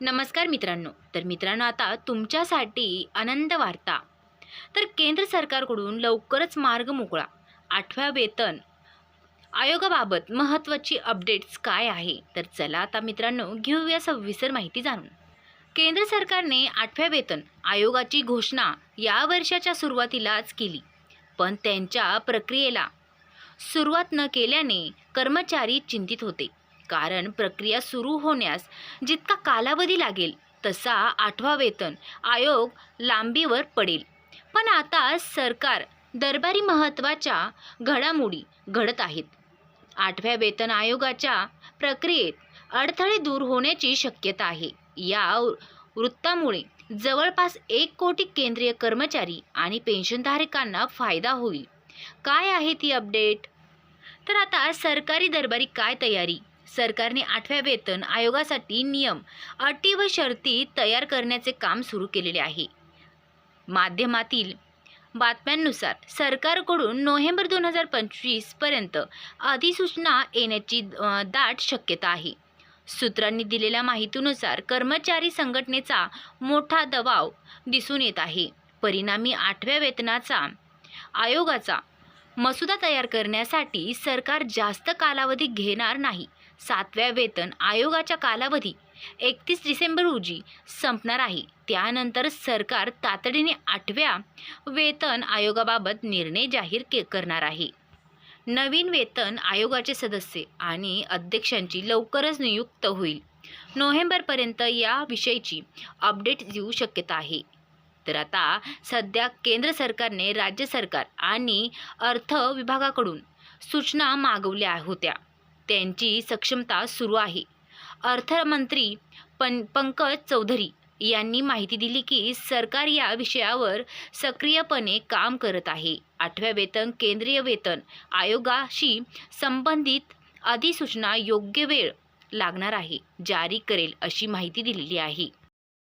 नमस्कार मित्रांनो. तर मित्रांनो आता तुमच्यासाठी आनंद वार्ता. तर केंद्र सरकारकडून लवकरच मार्ग मोकळा. आठव्या वेतन आयोगाबाबत महत्त्वाची अपडेट्स काय आहे? तर चला आता मित्रांनो घेऊया सविस्तर माहिती जाणून. केंद्र सरकारने आठव्या वेतन आयोगाची घोषणा या वर्षाच्या सुरुवातीलाच केली. पण त्यांच्या प्रक्रियेला सुरुवात न केल्याने कर्मचारी चिंतित होते. कारण प्रक्रिया सुरू होण्यास जितका कालावधी लागेल तसा आठवा वेतन आयोग लांबीवर पडेल. पण आता सरकार दरबारी महत्त्वाच्या घडामोडी घडत आहेत. आठव्या वेतन आयोगाच्या प्रक्रियेत अडथळे दूर होण्याची शक्यता आहे. या वृत्तामुळे जवळपास एक कोटी केंद्रीय कर्मचारी आणि पेन्शनधारकांना फायदा होईल. काय आहे ती अपडेट? तर आता सरकारी दरबारी काय तयारी? सरकारने आठव्या वेतन आयोगासाठी नियम अटी व शर्ती तयार करण्याचे काम सुरू केलेले आहे. माध्यमातील बातम्यांनुसार सरकारकडून नोव्हेंबर दोन हजार पंचवीसपर्यंत अधिसूचना येण्याची दाट शक्यता आहे. सूत्रांनी दिलेल्या माहितीनुसार कर्मचारी संघटनेचा मोठा दबाव दिसून येत आहे. परिणामी आठव्या वेतनाचा आयोगाचा मसुदा तयार करण्यासाठी सरकार जास्त कालावधी घेणार नाही. सातव्या वेतन आयोगाचा कालावधी एकतीस डिसेंबर रोजी संपणार आहे. त्यानंतर सरकार तातडीने आठव्या वेतन आयोगाबाबत निर्णय जाहीर के करणार आहे. नवीन वेतन आयोगाचे सदस्य आणि अध्यक्षांची लवकरच नियुक्त होईल. नोव्हेंबरपर्यंत या विषयीची अपडेट येऊ शक्यता आहे. तर आता सध्या केंद्र सरकारने राज्य सरकार आणि अर्थ विभागाकडून सूचना मागवल्या होत्या. त्यांची सक्षमता सुरू आहे. अर्थमंत्री पं पंकज चौधरी यांनी माहिती दिली की सरकार या विषयावर सक्रियपणे काम करत आहे. आठव्या वेतन केंद्रीय वेतन आयोगाशी संबंधित अधिसूचना योग्य वेळ लागणार आहे जारी करेल अशी माहिती दिलेली आहे.